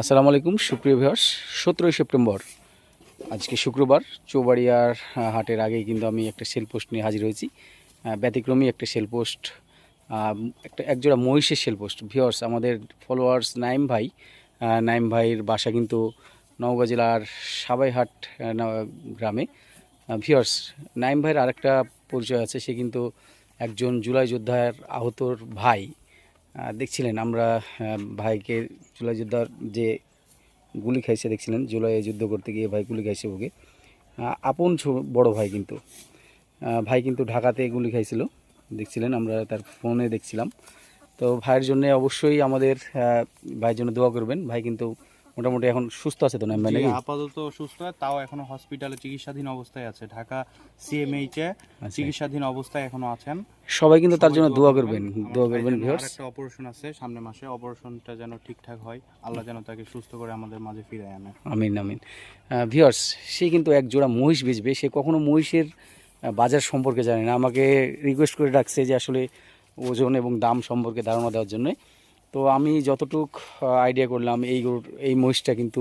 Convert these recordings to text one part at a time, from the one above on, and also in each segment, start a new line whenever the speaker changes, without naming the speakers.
আসসালামু আলাইকুম, সুপ্রিয় ভিউয়ার্স। সতেরোই সেপ্টেম্বর, আজকে শুক্রবার, চৌবাড়িয়ার হাটের আগেই কিন্তু আমি একটা সেল পোস্ট নিয়ে হাজির হয়েছি। ব্যতিক্রমী একটা সেল পোস্ট একটা একজোড়া মহিষের সেল পোস্ট ভিউয়ার্স, আমাদের ফলোয়ার্স নাইম ভাই নাইম ভাইয়ের বাসা কিন্তু নওগাঁ জেলার সাবাইহাট গ্রামে। ভিউয়ার্স, নাইম ভাইয়ের আরেকটা পরিচয় আছে, সে কিন্তু একজন জুলাই যোদ্ধার আহতর ভাই। দেখছিলেন আমরা ভাইকে জুলাই যোদ্ধার যে গুলি খাইছে দেখছিলেন, জুলাই যুদ্ধ করতে গিয়ে ভাই গুলি খাইছে ওকে আপন বড় ভাই কিন্তু। ভাই কিন্তু ঢাকাতে গুলি খাইছিল, দেখছিলেন আমরা তার ফোনে দেখছিলাম। তো ভাইয়ের জন্য অবশ্যই আমাদের ভাইয়ের জন্য দোয়া করবেন। ভাই কিন্তু মোটামুটি এখন সুস্থ আছে তো না নাকি?
আপাতত সুস্থ তাও এখনও হসপিটালে চিকিৎসাধীন অবস্থায় আছে ঢাকা সিএমএইচ এ
আচ্ছা।
চিকিৎসাধীন অবস্থায় এখনও আছেন।
সবাই কিন্তু তার জন্য দোয়া
করবেন।
দোয়া করবেন ভিউয়ার্স
আরেকটা অপারেশন আছে সামনে মাসে অপারেশনটা যেন ঠিকঠাক হয় আল্লাহ যেন তাকে সুস্থ করে আমাদের মাঝে ফিরে আনে।
আমিন আমিন। ভিউয়ার্স সে কিন্তু এক জোড়া মহিষ বেচবে সে কখনো মহিষের বাজার সম্পর্কে জানে না। আমাকে রিকোয়েস্ট করে ডাকছে যে আসলে ওজন এবং দাম সম্পর্কে ধারণা দেওয়ার জন্য। তো আমি যতটুক আইডিয়া করলাম, এই গরুর, এই মহিষটা কিন্তু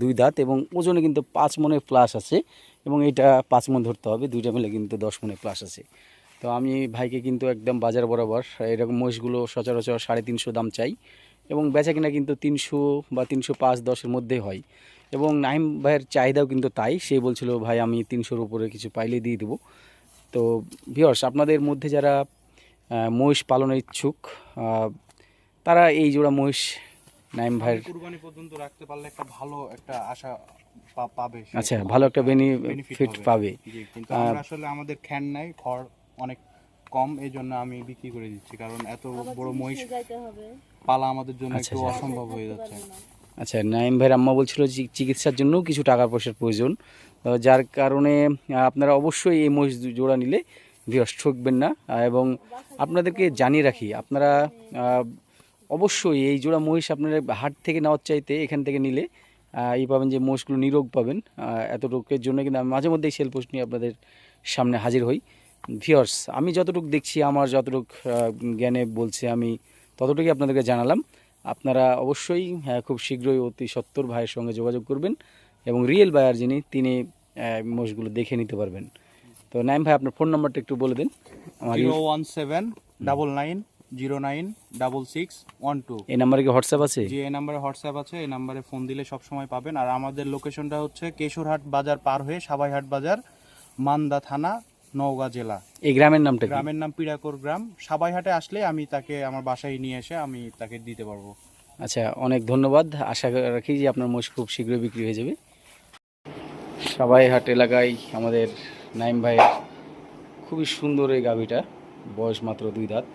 দুই দাঁত এবং ওজনে কিন্তু পাঁচ মনে প্লাস আছে এবং এটা পাঁচ মন ধরতে হবে, দুইটা মিলে কিন্তু দশ মনে প্লাস আছে। তো আমি ভাইকে কিন্তু একদম বাজার বরাবর, এরকম মহিষগুলো সচরাচর সাড়ে তিনশো দাম চাই এবং বেচা কিনা কিন্তু তিনশো বা তিনশো পাঁচ দশের মধ্যে হয়। এবং নাইম ভাইয়ের চাহিদাও কিন্তু তাই, সে বলছিল, ভাই, আমি তিনশোর উপরে কিছু পাইলে দিয়ে দেবো। তো ভিওর্স আপনাদের মধ্যে যারা মহিষ পালনের ইচ্ছুক তারা এই জোড়া মহিষ নাইম ভাইয়ের
কুরবানি পর্যন্ত রাখতে পারলে একটা ভালো একটা আশা পা- পাবে
আচ্ছা ভালো একটা বেনিফিট পাবে।
কিন্তু আমরা আসলে আমাদের খ্যান নাই খড় অনেক কম এই জন্য আমি বিক্রি করে দিচ্ছি। কারণ এত বড় মহিষ পালা আমাদের জন্য
আচ্ছা,
একটু
আচ্ছা।
অসম্ভব হয়ে যাচ্ছে।
আচ্ছা নাইম ভাইয়ের আম্মা বলছিল চিকিৎসার জন্যও কিছু টাকা পয়সার প্রয়োজন। যার কারণে আপনারা অবশ্যই এই মহিষ জোড়া নিলে ভিওস ঠকবেন না। এবং আপনাদেরকে জানিয়ে রাখি আপনারা আহ, অবশ্যই এই জোড়া মহিষ আপনারা হাট থেকে নেওয়ার চাইতে এখান থেকে নিলে এই পাবেন যে মহিষগুলো নিরোগ পাবেন আহ, এতটুকুর জন্য কিন্তু আমি মাঝে মধ্যেই সেল পোস্ট নিয়ে আপনাদের সামনে হাজির হই। ভিওর্স আমি যতটুকু দেখছি আমার যতটুকু জ্ঞানে বলছে আমি ততটুকুই আপনাদেরকে জানালাম। আপনারা অবশ্যই খুব শীঘ্রই অতি সত্তর ভাইয়ের সঙ্গে যোগাযোগ করবেন এবং রিয়েল বায়ার যিনি তিনি মোষগুলো দেখে নিতে পারবেন। তো নাইম ভাই আপনার ফোন নাম্বারটা একটু বলে দিন। আমার
one seven double nine zero nine double six one two.
এই নাম্বারে কি হোয়াটসঅ্যাপ আছে?
যে এই নাম্বারে হোয়াটসঅ্যাপ আছে এই নাম্বারে ফোন দিলে সব সময় পাবেন। আর আমাদের লোকেশনটা হচ্ছে কেশরহাট বাজার পার হয়ে সাবাইহাট বাজার মান্দা থানা নওগাঁ জেলা।
এই গ্রামের নামটা
গ্রামের নাম পিড়াকোর গ্রাম। সাবাইহাটে আসলে আমি তাকে আমার বাসায় নিয়ে এসে আমি তাকে দিতে পারব।
আচ্ছা অনেক ধন্যবাদ। আশা রাখি যে আপনার মোষ খুব শীঘ্রই বিক্রি হয়ে যাবে। সবাই হাট এলাকায় আমাদের নাইম ভাইয়ের খুবই সুন্দর এই গাভিটা। বয়স মাত্র দুই দাঁত।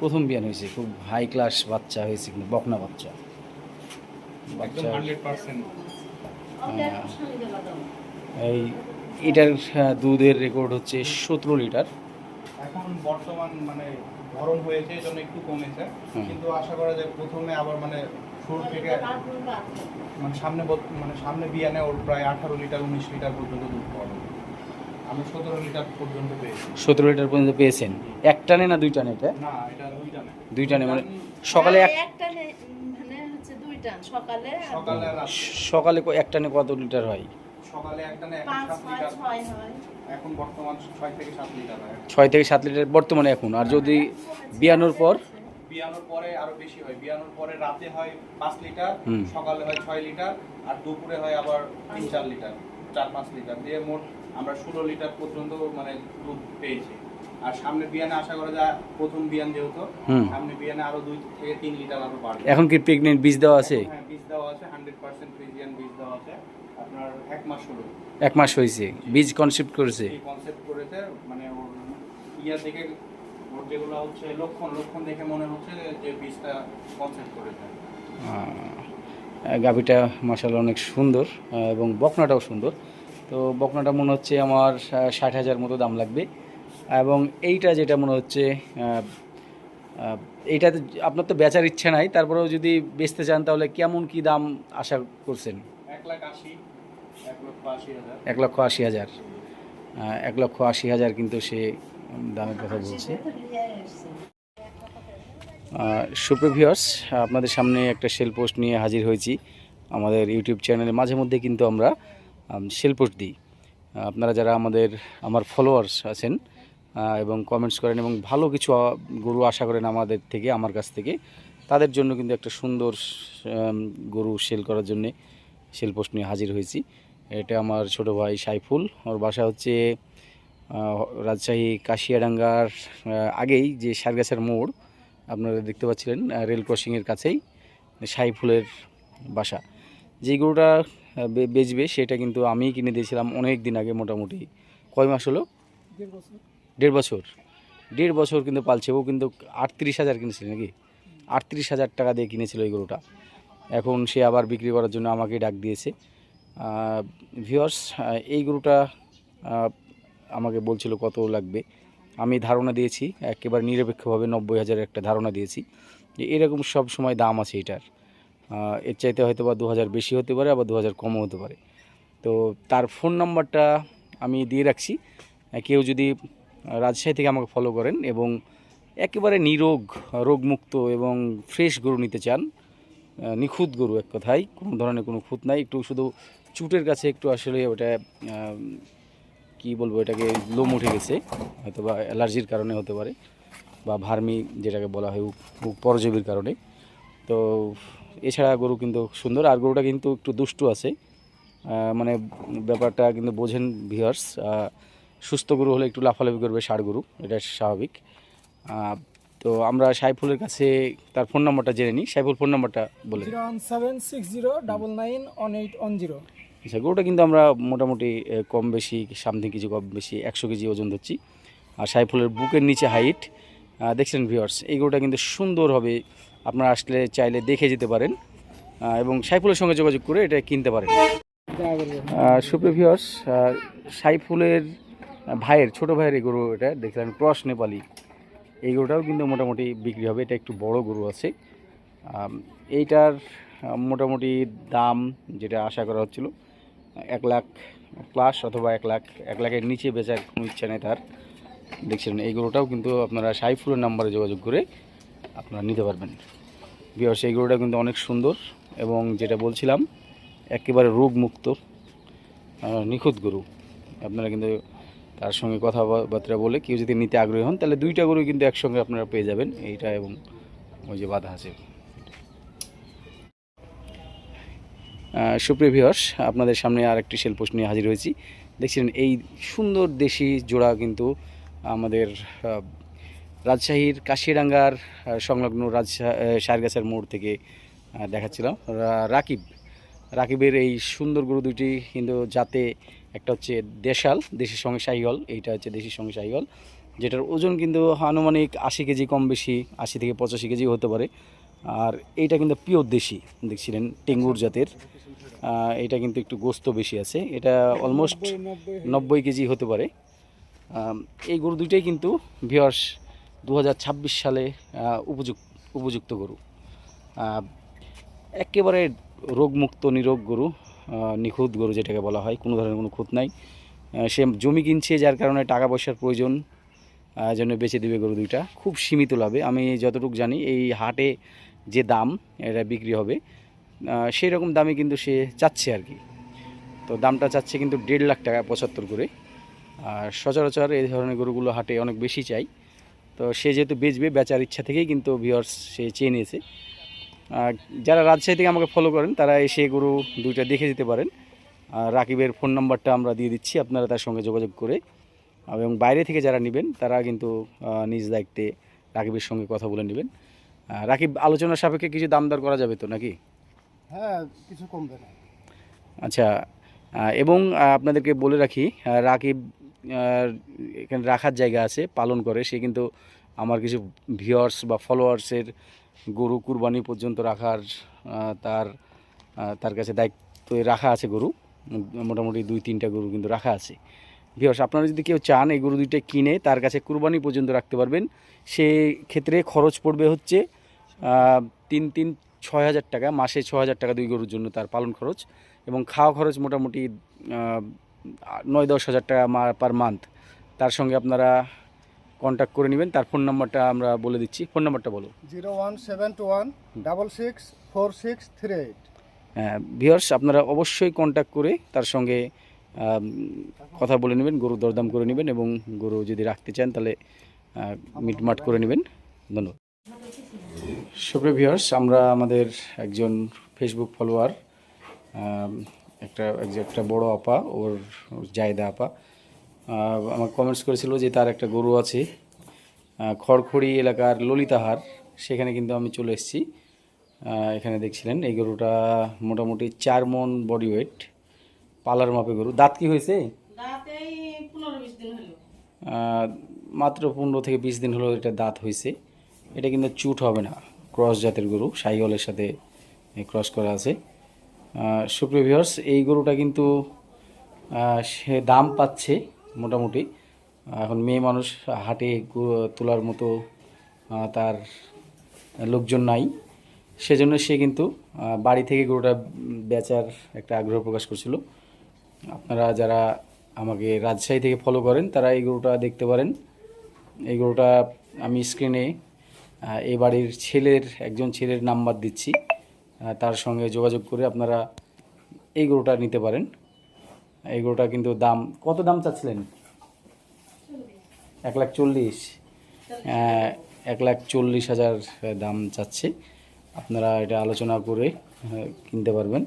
প্রথম বিয়ান হয়েছে খুব হাই ক্লাস বাচ্চা হয়েছে কিন্তু বকনা বাচ্চা বাচ্চা এই এটার দুধের রেকর্ড হচ্ছে সতেরো লিটার
এখন বর্তমান মানে গরম হয়েছে এই জন্য একটু কমেছে। কিন্তু আশা করা যায় প্রথমে আবার মানে শুরু থেকে মানে সামনে মানে সামনে বিয়ানে ওর প্রায় আঠারো লিটার উনিশ লিটার পর্যন্ত দুধ পাওয়া। আমি সতেরো লিটার পর্যন্ত পেয়েছি।
সতেরো লিটার পর্যন্ত পেয়েছেন। এক টানে না দুই টানে এটা?
না
দুই টানে মানে সকালে এক
একটা মানে হচ্ছে দুই টান সকালে
সকালে
সকালে এক টানে কত লিটার হয়?
সকালে লিটার।
হয়।
এখন বর্তমান থেকে সাত লিটার হয়।
থেকে বর্তমানে এখন। আর যদি বিয়ানোর পর?
বিয়ানোর পরে আরও বেশি হয়। বিয়ানোর পরে রাতে হয় পাঁচ লিটার
হুম।
সকালে হয় ছয় লিটার আর দুপুরে হয় আবার তিন চার লিটার। চার পাঁচ লিটার। দিয়ে মোট আমরা ষোলো লিটার পর্যন্ত মানে দুধ পেয়েছি। আর সামনে বিয়ানে আশা করা যায় প্রথম বিয়ান যেহেতু সামনে বিয়ানে আরও দুই থেকে তিন লিটার আরও বাড়বে।
এখন কি প্রেগনেন্ট বীজ দেওয়া আছে?
হ্যাঁ বীজ দেওয়া আছে হান্ড্রেড পার্সেন্ট ফ্রিজিয়ান বীজ দেওয়া আছে। আপনার এক মাস হলো।
এক মাস হয়েছে। বীজ কনসেপ্ট করেছে?
কনসেপ্ট করেছে মানে ওর ইয়া দেখে ওর যেগুলো হচ্ছে লক্ষণ লক্ষণ দেখে মনে হচ্ছে যে বীজটা কনসেপ্ট করেছে।
গাভিটা মাসাল অনেক সুন্দর এবং বকনাটাও সুন্দর। তো বকনাটা মনে হচ্ছে আমার ষাট হাজার মতো দাম লাগবে। এবং এইটা যেটা মনে হচ্ছে এইটাতে আপনার তো বেচার ইচ্ছা নাই তারপরেও যদি বেচতে চান তাহলে কেমন কি দাম আশা করছেন?
এক লক্ষ আশি হাজার।
এক লক্ষ আশি হাজার কিন্তু সে দামের কথা বলছে। সুপ্রভিয়ার্স আপনাদের সামনে একটা সেল পোস্ট নিয়ে হাজির হয়েছি। আমাদের ইউটিউব চ্যানেলে মাঝে মধ্যে কিন্তু আমরা সেল পোস্ট দিই। আপনারা যারা আমাদের, আমার ফলোয়ার্স আছেন এবং কমেন্টস করেন এবং ভালো কিছু গরু আশা করেন আমাদের থেকে, আমার কাছ থেকে, তাদের জন্য কিন্তু একটা সুন্দর গরু সেল করার জন্যে সেল পোস্ট নিয়ে হাজির হয়েছি। এটা আমার ছোট ভাই সাইফুল। ওর বাসা হচ্ছে রাজশাহী কাশিয়াডাঙ্গার আগেই যে সারগাছের মোড় আপনারা দেখতে পাচ্ছিলেন রেল ক্রসিংয়ের কাছেই সাইফুলের বাসা। যেই গরুটা বেচবে সেটা কিন্তু আমিই কিনে দিয়েছিলাম অনেক দিন আগে মোটামুটি। কয় মাস হলো? দেড় বছর। দেড় বছর। কিন্তু পালছে। ও কিন্তু আটত্রিশ হাজার কিনেছিল নাকি? আটত্রিশ হাজার টাকা দিয়ে কিনেছিল এই গরুটা। এখন সে আবার বিক্রি করার জন্য আমাকে ডাক দিয়েছে। ভিওর্স এই গরুটা আমাকে বলছিল কত লাগবে। আমি ধারণা দিয়েছি, একেবারে নিরপেক্ষভাবে নব্বই হাজারের একটা ধারণা দিয়েছি যে এরকম সব সময় দাম আছে এটার। এর চাইতে হয়তো বা দু হাজার বেশি হতে পারে, আবার দু হাজার কমও হতে পারে। তো তার ফোন নাম্বারটা আমি দিয়ে রাখছি। কেউ যদি রাজশাহী থেকে আমাকে ফলো করেন এবং একেবারে নিরোগ, রোগমুক্ত এবং ফ্রেশ গরু নিতে চান নিখুঁত গরু এক কথায়, কোনো ধরনের কোনো খুঁত নাই, একটু শুধু চুটের কাছে একটু আসলে ওটা কি বলব, এটাকে লোম উঠে গেছে হয়তো বা অ্যালার্জির কারণে হতে পারে, বা ভার্মি যেটাকে বলা হয় পরজীবীর কারণে। তো এছাড়া গরু কিন্তু সুন্দর, আর গরুটা কিন্তু একটু দুষ্টু আছে। মানে ব্যাপারটা কিন্তু বোঝেন ভিউয়ার্স সুস্থ গরু হলে একটু লাফালাফি করবে ষাড় গরু, এটা স্বাভাবিক। তো আমরা সাইফুলের কাছে তার ফোন নাম্বারটা জেনে নিই। সাইফুল ফোন নাম্বারটা বলে।
Zero one seven six zero double nine one eight one zero.
আচ্ছা গরুটা কিন্তু আমরা মোটামুটি কম বেশি সামথিং কিছু কম বেশি একশো কেজি ওজন ধরছি। আর সাইফুলের বুকের নিচে হাইট দেখছেন ভিওয়ার্স এই গরুটা কিন্তু সুন্দর হবে। আপনারা আসলে চাইলে দেখে যেতে পারেন এবং সাইফুলের সঙ্গে যোগাযোগ করে এটা কিনতে পারেন। সুপ্রিয় ভিওয়ার্স সাইফুলের ভাইয়ের, ছোট ভাইয়ের এই গরু এটা দেখলাম ক্রস নেপালি। এই গরুটাও কিন্তু মোটামুটি বিক্রি হবে, এটা একটু বড় গরু আছে। এইটার মোটামুটি দাম যেটা আশা করা হচ্ছিল এক লাখ প্লাস অথবা এক লাখ, এক লাখের নিচে বেচার কোনো ইচ্ছা নেই তার। দেখছেন এই কিন্তু আপনারা সাইফুলের নাম্বারে যোগাযোগ করে আপনারা নিতে পারবেন। বিয়ার্স এই গরুটা কিন্তু অনেক সুন্দর এবং যেটা বলছিলাম, একেবারে রোগমুক্ত নিখুঁত গরু। আপনারা কিন্তু তার সঙ্গে কথাবার্তা বলে কেউ যদি নিতে আগ্রহী হন, তাহলে দুইটা গরু কিন্তু একসঙ্গে আপনারা পেয়ে যাবেন। এইটা এবং ওই যে বাধা আছে। ভিউয়ার্স আপনাদের সামনে আর একটি পোস্ট নিয়ে হাজির হয়েছি। দেখছিলেন, এই সুন্দর দেশি জোড়া কিন্তু আমাদের রাজশাহীর কাশিরাঙ্গার সংলগ্ন রাজশাহ সারগাছের মোড় থেকে দেখাচ্ছিলাম। রাকিব, রাকিবের এই সুন্দর গরু দুটি কিন্তু যাতে একটা হচ্ছে দেশাল দেশের সঙ্গে শাহিওয়াল, এইটা হচ্ছে দেশের সঙ্গে শাহিওয়াল, যেটার ওজন কিন্তু আনুমানিক আশি কেজি কম বেশি, আশি থেকে পঁচাশি কেজি হতে পারে। আর এইটা কিন্তু পিওর দেশি, দেখছিলেন, টেঙ্গুর জাতের। এটা কিন্তু একটু গোস্ত বেশি আছে। এটা অলমোস্ট
নব্বই
কেজি হতে পারে। এই গরু দুইটাই কিন্তু ভিওর্স দু সালে উপযুক্ত উপযুক্ত গরু। একেবারে রোগমুক্ত, নিরোগ গরু নিখুঁত গরু যেটাকে বলা হয়, কোনো ধরনের কোনো খুঁত নাই। সে জমি কিনছে যার কারণে টাকা পয়সার প্রয়োজন জন্য বেচে দেবে গরু দুইটা। খুব সীমিত লাভে। আমি যতটুকু জানি, এই হাটে যে দাম, এটা বিক্রি হবে। সেই রকম দামে কিন্তু সে চাচ্ছে আর কি। তো দামটা চাচ্ছে কিন্তু দেড় লাখ টাকা পঁচাত্তর করে। আর সচরাচর এই ধরনের গরুগুলো হাটে অনেক বেশি চাই। তো সে যেহেতু বেচবে, বেচার ইচ্ছা থেকেই কিন্তু ভিওর্স সে চেয়ে নিয়েছে। আর যারা রাজশাহী থেকে আমাকে ফলো করেন, তারা এসে গরু দুইটা দেখে যেতে পারেন। আর রাকিবের ফোন নাম্বারটা আমরা দিয়ে দিচ্ছি, আপনারা তার সঙ্গে যোগাযোগ করে। এবং বাইরে থেকে যারা নেবেন, তারা কিন্তু নিজ দায়িত্বে রাকিবের সঙ্গে কথা বলে নেবেন। রাকিব আলোচনার সাপেক্ষে কিছু দাম দর করা যাবে তো নাকি?
হ্যাঁ কিছু কমবে না।
আচ্ছা এবং আপনাদেরকে বলে রাখি রাকিব এখানে রাখার জায়গা আছে, পালন করে। সে কিন্তু আমার কিছু ভিউয়ার্স বা ফলোয়ার্সের গরু কুরবানি পর্যন্ত রাখার তার তার কাছে দায়িত্ব রাখা আছে গরু। মোটামুটি দুই, তিনটা গরু কিন্তু রাখা আছে। ভিউয়ার্স আপনারা যদি কেউ চান এই গরু দুইটা কিনে, তার কাছে কুরবানি পর্যন্ত রাখতে পারবেন। সে ক্ষেত্রে খরচ পড়বে হচ্ছে তিন তিন ছয় হাজার টাকা মাসে ছ হাজার টাকা দুই গরুর জন্য তার পালন খরচ এবং খাওয়া খরচ মোটামুটি নয় দশ হাজার টাকা পার মান্থ তার সঙ্গে আপনারা কন্ট্যাক্ট করে নেবেন। তার ফোন নাম্বারটা আমরা বলে দিচ্ছি। ফোন নাম্বারটা বলো।
Zero one seven two one double six four six three eight.
Viewers আপনারা অবশ্যই কন্ট্যাক্ট করে তার সঙ্গে কথা বলে নেবেন গরু দরদাম করে নেবেন এবং গরু যদি রাখতে চান তাহলে মিটমাট করে নেবেন। ধন্যবাদ। সুপ্রিয় ভিওর্স আমরা আমাদের একজন ফেসবুক ফলোয়ার একটা এক- একটা বড় আপা ওর জায়দা আপা আমার কমেন্টস করেছিল যে তার একটা গরু আছে খড়খড়ি এলাকার ললিতাহার সেখানে কিন্তু আমি চলে এসেছি। এখানে দেখছিলেন এই গরুটা মোটামুটি চার মন বডি ওয়েট পালার মাপে গরু। দাঁত কি হয়েছে? মাত্র পনেরো থেকে বিশ দিন হলো এটা দাঁত হয়েছে। এটা কিন্তু চুট হবে না। ক্রস জাতের গরু সাইহলের সাথে ক্রস করা আছে। সুপ্রিয় ভিউয়ার্স, এই গরুটা কিন্তু সে দাম পাচ্ছে মোটামুটি। এখন মেয়ে মানুষ হাটে তোলার মতো তার লোকজন নাই। সেজন্য সে কিন্তু বাড়ি থেকে গরুটা বেচার একটা আগ্রহ প্রকাশ করছিল। আপনারা যারা আমাকে রাজশাহী থেকে ফলো করেন, তারা এই গরুটা দেখতে পারেন। এই গরুটা আমি স্ক্রিনে এই বাড়ির ছেলের, একজন ছেলের নাম্বার দিচ্ছি। তার সঙ্গে যোগাযোগ করে আপনারা এই গরুটা নিতে পারেন। এই গরুটা কিন্তু দাম, কত দাম চাচ্ছিলেন? এক লাখ চল্লিশ। এক লাখ চল্লিশ হাজার দাম চাচ্ছে। আপনারা এটা আলোচনা করে কিনতে পারবেন।